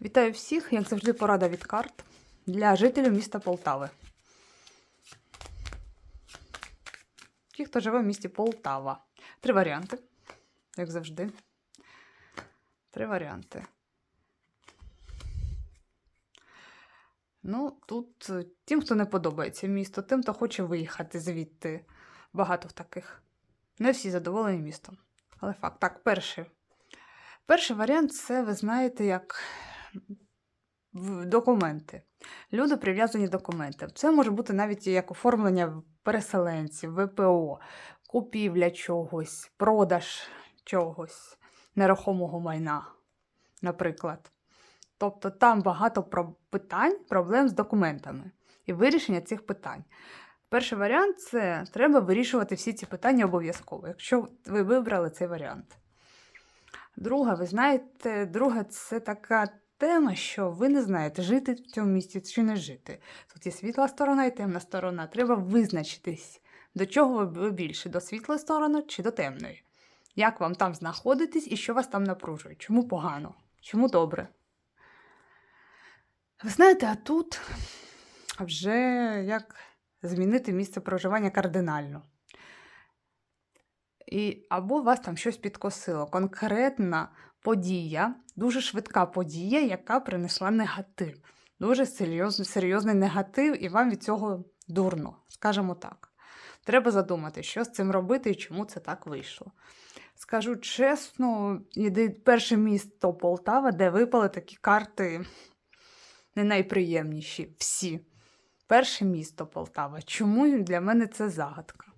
Вітаю всіх, як завжди, порада від карт для жителів міста Полтави. Ті, хто живе в місті Полтава. Три варіанти, як завжди. Три варіанти. Ну, тут е, тим, хто не подобається місто, тим, хто хоче виїхати звідти. Багато таких. Не всі задоволені містом. Але факт. Так, перший. Перший варіант це, ви знаєте, як документи. Люди прив'язані документи. Це може бути навіть як оформлення переселенців, ВПО, купівля чогось, продаж чогось, нерухомого майна, наприклад. Тобто там багато питань, проблем з документами і вирішення цих питань. Перший варіант це треба вирішувати всі ці питання обов'язково, якщо ви вибрали цей варіант. Друга, ви знаєте, друга це така тема, що ви не знаєте, жити в цьому місті чи не жити. Тут є світла сторона і темна сторона. Треба визначитись, до чого ви більше, до світлої сторони чи до темної. Як вам там знаходитись і що вас там напружує? Чому погано? Чому добре? Ви знаєте, а тут вже як змінити місце проживання кардинально. І або вас там щось підкосило. Конкретна подія, дуже швидка подія, яка принесла негатив. Дуже серйозний, серйозний негатив, і вам від цього дурно, скажімо так. Треба задумати, що з цим робити і чому це так вийшло. Скажу чесно, перше місто Полтава, де випали такі карти не найприємніші. Всі. Перше місто Полтава. Чому для мене це загадка?